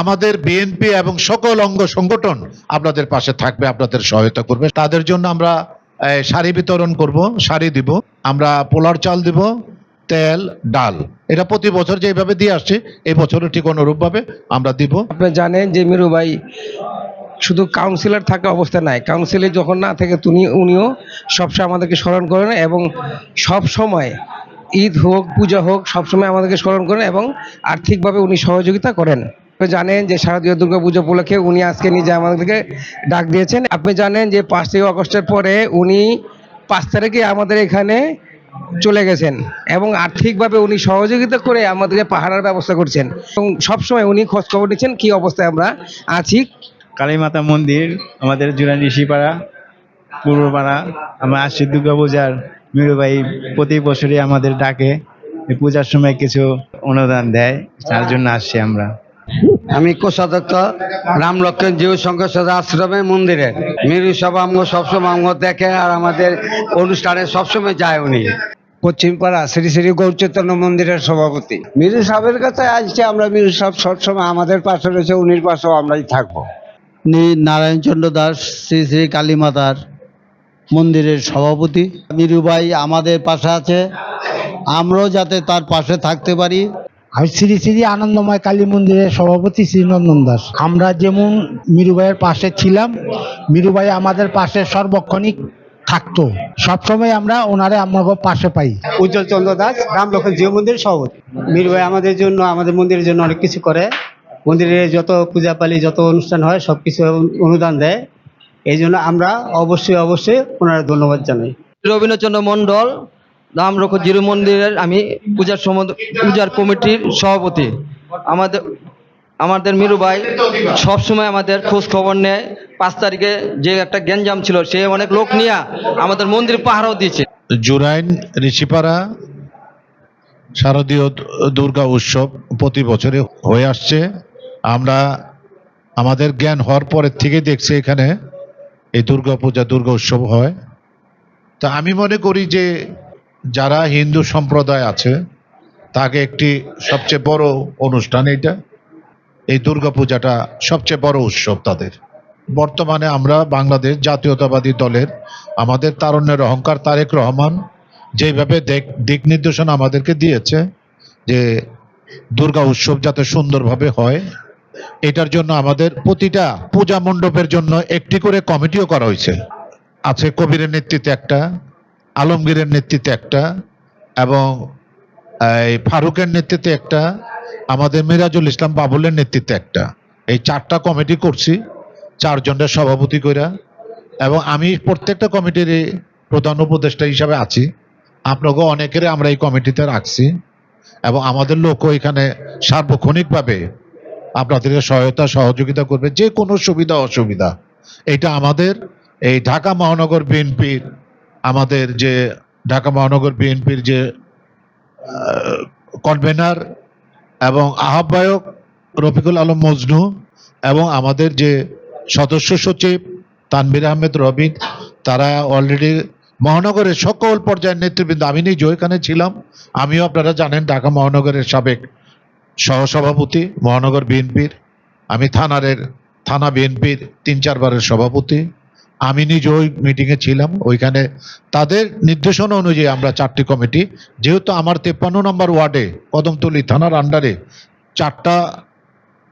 আমাদের বিএনপি এবং সকল অঙ্গ সংগঠন আপনাদের পাশে থাকবে, আপনাদের সহায়তা করবে। তাদের জন্য আমরা শাড়ি বিতরণ করব, শাড়ি দিব। আমরা পোলার চাল দিব, তেল, ডাল। এটা প্রতি বছর যেভাবে দিয়ে আসছে, এই বছরও ঠিক অনুরূপভাবে আমরা দিব। আপনি জানেন যে মিরু ভাই, শুধু কাউন্সিলর থাকা অবস্থা নাই। কাউন্সিলে যখন না থাকে তুমি উনিও সবসময় আমাদেরকে স্মরণ করেন এবং সব সময় ঈদ হোক, পূজা হোক, সবসময় আমাদেরকে স্মরণ করেন এবং আর্থিকভাবে উনি সহযোগিতা করেন। জানেন যে শারদীয় দুর্গা পুজো উপলক্ষে উনি আজকে নিজে আমাদেরকে ডাক দিয়েছেন। আপনি জানেন যে পাঁচই আগস্টের পরে উনি পাঁচ তারিখে আমাদের এখানে চলে গেছেন এবং আর্থিকভাবে উনি সহযোগিতা করে আমাদেরকে পাহারার ব্যবস্থা করছেন। এবং সবসময় উনি খোঁজ খবর নিচ্ছেন কী অবস্থায় আমরা আছি। কালীমাতা মন্দির, আমাদের জুরান ঋষিপাড়া পূর্বপাড়া, আমরা আসছি দুর্গা পূজার। মিরুবাই প্রতি বছরই আমাদের ডাকে। পূজার সময় কিছু অনুদান দেয়, তার জন্য আসছি আমরা। আমি কোষাধ্যক্ষ রামলক্ষণ জীব সংঘ সদা আশ্রমে মন্দিরে। মিরু সভা আমগো সবসময় আমগো দেখে আর আমাদের অনুষ্ঠানে সবসময় যায় উনি। পশ্চিমপাড়া শ্রী শ্রী গৌরচৈতন্য মন্দিরের সভাপতি। মিরু সাহেবের কাছে আসছে আমরা মিরু সাহেব সবসময় আমাদের পাশে রয়েছে উনির পাশেও আমরাই থাকব। উনি নারায়ণচন্দ্র দাস শ্রী শ্রী কালীমাতার মন্দিরের সভাপতি। মিরুবাই আমাদের পাশে আছে আমরাও যাতে তার পাশে থাকতে পারি। আমি শ্রী শ্রী আনন্দময় কালী মন্দিরের সভাপতি শ্রীনন্দন দাস। আমরা যেমন মিরুবাইয়ের পাশে ছিলাম মিরুবাই আমাদের পাশে সর্বক্ষণিক থাকতো। সবসময় আমরা ওনারে আমাকে পাশে পাই। উজ্জ্বল চন্দ্র দাস রামলক্ষণ জিও মন্দির সভাপতি। মীর ভাই আমাদের জন্য আমাদের মন্দিরের জন্য অনেক কিছু করে। মন্দিরে যত পূজা পালি যত অনুষ্ঠান হয় সব কিছু অনুদান দেয়। এই জন্য আমরা অবশ্যই অবশ্যই ওনারা ধন্যবাদ জানাই। রবীন্দ্রচন্দ্র মণ্ডল রামরক্ষ জিরু মন্দিরের আমি পূজার সম্বন্ধ পূজার কমিটির সভাপতি। আমাদের আমাদের মিরু ভাই সবসময় আমাদের খোঁজ খবর নেয়। পাঁচ তারিখে যে একটা গ্যাঞ্জাম ছিল, সে অনেক লোক নিয়ে আমাদের মন্দির পাহারাও দিয়েছে। জুরাইন, ঋষিপাড়া, শারদীয় দুর্গা উৎসব প্রতি বছরে হয়ে আসছে। আমরা আমাদের জ্ঞান হওয়ার পরের থেকে দেখছি এখানে এই দুর্গা পূজা, দুর্গা উৎসব হয়। তা আমি মনে করি যে যারা হিন্দু সম্প্রদায় আছে, তাকে একটি সবচেয়ে বড় অনুষ্ঠান এটা। এই দুর্গা পূজাটা সবচেয়ে বড় উৎসব তাদের। বর্তমানে আমরা বাংলাদেশ জাতীয়তাবাদী দলের আমাদের তারুণ্যের অহংকার তারেক রহমান যেভাবে দিক নির্দেশনা আমাদেরকে দিয়েছে যে দুর্গা উৎসব যাতে সুন্দরভাবে হয়, এটার জন্য আমাদের প্রতিটা পূজা মণ্ডপের জন্য একটি করে কমিটিও করা হয়েছে। আছে কবিরের নেতৃত্বে একটা আলমগীরের নেতৃত্বে একটা এবং, এই ফারুকের নেতৃত্বে একটা, আমাদের মিরাজুল ইসলাম বাবুলের নেতৃত্বে একটা। এই চারটা কমিটি করছি, চারজনের সভাপতি কইরা। এবং আমি প্রত্যেকটা কমিটির প্রধান উপদেষ্টা হিসাবে আছি। আপনাকে অনেকের আমরা এই কমিটিতে রাখছি। এবং আমাদের লোকও এখানে সার্বক্ষণিকভাবে আপনাদেরকে সহায়তা, সহযোগিতা করবে। যে কোনো সুবিধা, অসুবিধা। এটা আমাদের, এই ঢাকা মহানগর বিএনপির আমাদের যে ঢাকা মহানগর বিএনপির যে কনভেনার এবং আহ্বায়ক রফিকুল আলম মজনু এবং আমাদের যে সদস্য সচিব তানভীর আহমেদ রবিন, তারা অলরেডি মহানগরের সকল পর্যায়ের নেতৃবৃন্দ, আমি নিজেও এখানে ছিলাম, আমিও আপনারা জানেন ঢাকা মহানগরের সাবেক সহসভাপতি, মহানগর বিএনপির, আমি থানারের থানা বিএনপির তিন চারবারের সভাপতি। আমি নিজে ওই মিটিংয়ে ছিলাম, ওইখানে তাদের নির্দেশনা অনুযায়ী আমরা চারটি কমিটি, যেহেতু আমার তেপ্পান্ন নম্বর ওয়ার্ডে, কদমতলী থানার আন্ডারে চারটা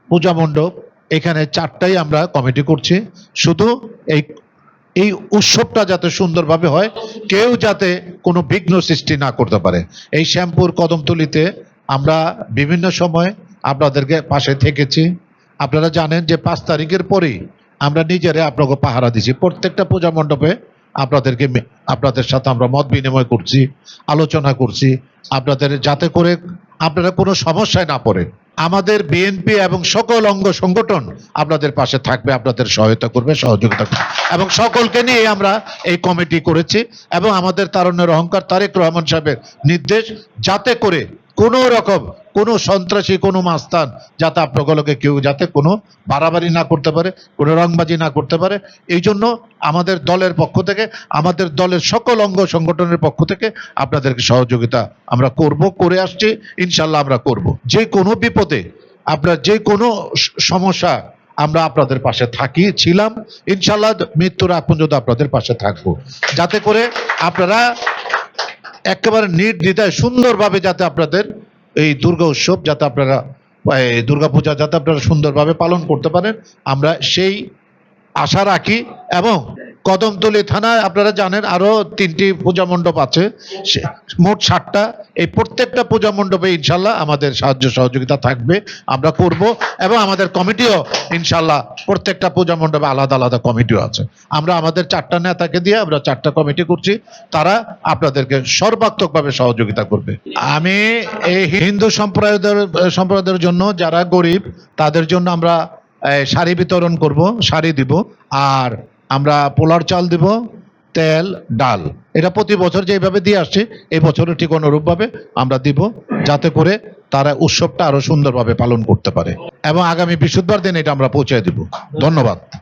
পূজা মণ্ডপ, এখানে চারটাই আমরা কমিটি করছি। শুধু এই এই উৎসবটা যাতে সুন্দরভাবে হয়, কেউ যাতে কোনো বিঘ্ন সৃষ্টি না করতে পারে। এই শ্যামপুর কদমতলিতে আমরা বিভিন্ন সময় আপনাদেরকে পাশে থেকেছি। আপনারা জানেন যে পাঁচ তারিখের পরেই আমরা নিজেরা আপনাকে পাহারা দিছি। প্রত্যেকটা পূজা মণ্ডপে আপনাদেরকে আপনাদের সাথে আমরা মত বিনিময় করছি, আলোচনা করছি। আপনাদের যাতে করে আপনারা কোনো সমস্যায় না পড়ে আমাদের বিএনপি এবং সকল অঙ্গ সংগঠন আপনাদের পাশে থাকবে, আপনাদের সহায়তা করবে, সহযোগিতা করবে। এবং সকলকে নিয়ে আমরা এই কমিটি করেছি এবং আমাদের তারুণ্যের অহংকার তারেক রহমান সাহেবের নির্দেশ যাতে করে কোনো রকম, কোনো সন্ত্রাসী, কোনো মাস্তান যাতে আপনাগুলোকে কেউ যাতে কোনো বাড়াবাড়ি না করতে পারে, কোনো রংবাজি না করতে পারে। এই জন্য আমাদের দলের পক্ষ থেকে, আমাদের দলের সকল অঙ্গ সংগঠনের পক্ষ থেকে আপনাদেরকে সহযোগিতা আমরা করব, করে আসছি, ইনশাল্লাহ আমরা করব। যে কোনো বিপদে, আপনার যে কোনো সমস্যা আমরা আপনাদের পাশে থাকি ছিলাম ইনশাল্লাহ মৃত্যুর আগ পর্যন্ত আপনাদের পাশে থাকব। যাতে করে আপনারা একেবারে নির্দ্বিধায় সুন্দরভাবে যাতে আপনাদের এই দুর্গা উৎসব যাতে আপনারা দুর্গাপূজা দুর্গা পূজা যাতে আপনারা সুন্দরভাবে পালন করতে পারেন, আমরা সেই আশা রাখি এবং কদমতলী থানায় আপনারা জানেন আরও তিনটি পূজা মণ্ডপ আছে। মোট ষাটটা এই প্রত্যেকটা পূজা মণ্ডপে ইনশাল্লাহ আমাদের সাহায্য সহযোগিতা থাকবে। আমরা করব এবং আমাদের কমিটিও ইনশাল্লাহ প্রত্যেকটা পূজা মণ্ডপে আলাদা আলাদা কমিটিও আছে। আমরা আমাদের চারটা নেতাকে দিয়ে আমরা চারটা কমিটি করছি। তারা আপনাদেরকে সর্বাত্মকভাবে সহযোগিতা করবে। আমি এই হিন্দু সম্প্রদায়ের সম্প্রদায়ের জন্য যারা গরিব, তাদের জন্য আমরা শাড়ি বিতরণ করব, শাড়ি দিব। আর আমরা পোলার চাল দিব, তেল, ডাল। এটা প্রতি বছর যেভাবে দিয়ে আসছে এই বছরও ঠিক অনুরূপভাবে আমরা দিব, যাতে করে তারা উৎসবটা আরও সুন্দরভাবে পালন করতে পারে। এবং আগামী বৃহস্পতিবার দিন এটা আমরা পৌঁছে দিব। ধন্যবাদ।